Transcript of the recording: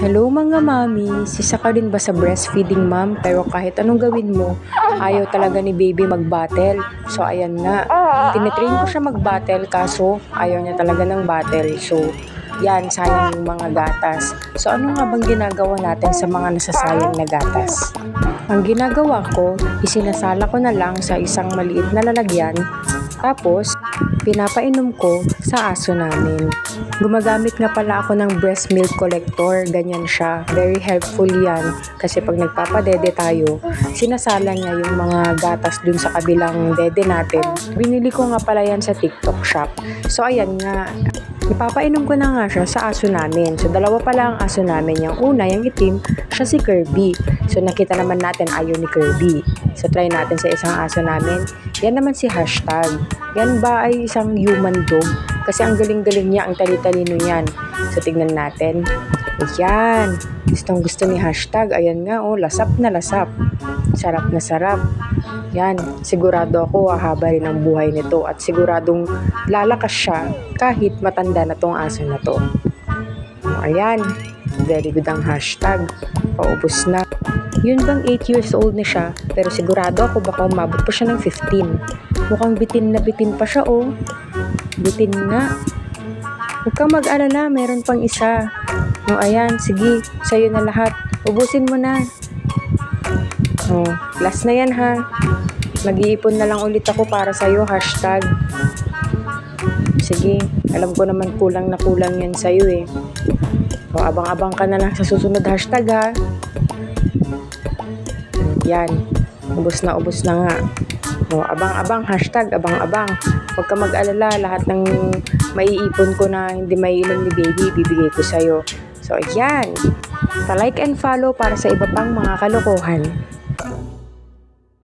Hello mga mami, sisa ka din ba sa breastfeeding mom? Pero kahit anong gawin mo, ayaw talaga ni baby mag-battle. So ayan nga, tinitrain ko siya mag-battle kaso ayaw niya talaga ng battle. So yan, sayang yung mga gatas. So ano nga bang ginagawa natin sa mga nasasayang na gatas? Ang ginagawa ko, isinasala ko na lang sa isang maliit na lalagyan tapos, pinapainom ko sa aso namin. Gumagamit nga pala ako ng breast milk collector. Ganyan siya. Very helpful yan. Kasi pag nagpapadede tayo, sinasala niya yung mga gatas dun sa kabilang dede natin. Binili ko nga pala yan sa TikTok shop. So, ayan nga. Ipapainom ko na nga siya sa aso namin. So, dalawa pala ang aso namin. Yung una, yung itim, siya si Kirby. So, nakita naman natin ayaw ni Kirby. So, try natin sa isang aso namin. Yan naman si hashtag. Yan ba ay isang human dog? Kasi ang galing-galing niya, ang tali-talino niyan. So, tignan natin. Ayan. Gustong gusto ni hashtag. Ayan nga, oh, lasap na lasap. Sarap na sarap. Yan, sigurado ako hahaba rin ang buhay nito at siguradong lalakas siya kahit matanda na tong aso na to. Ayan, very good ang hashtag. Paubos na. Yun bang 8 years old na siya, pero sigurado ako baka umabot pa siya ng 15. Mukhang bitin na bitin pa siya oh. Bitin nga. Huwag kang mag-alala, meron pang isa. O ayan, sige, sa'yo na lahat. Ubusin mo na. Oh, last na yan ha. Mag-iipon na lang ulit ako para sa'yo, hashtag. Sige, alam ko naman kulang na kulang yan sa'yo eh. O, abang-abang ka na lang sa susunod hashtag ha. Yan, ubos na ubos na nga. O, abang-abang, hashtag, abang-abang. Huwag ka mag-alala, lahat ng maiipon ko na hindi maiinom ni baby, bibigay ko sa'yo. So, ayan. Pa-like and follow para sa iba pang mga kalokohan.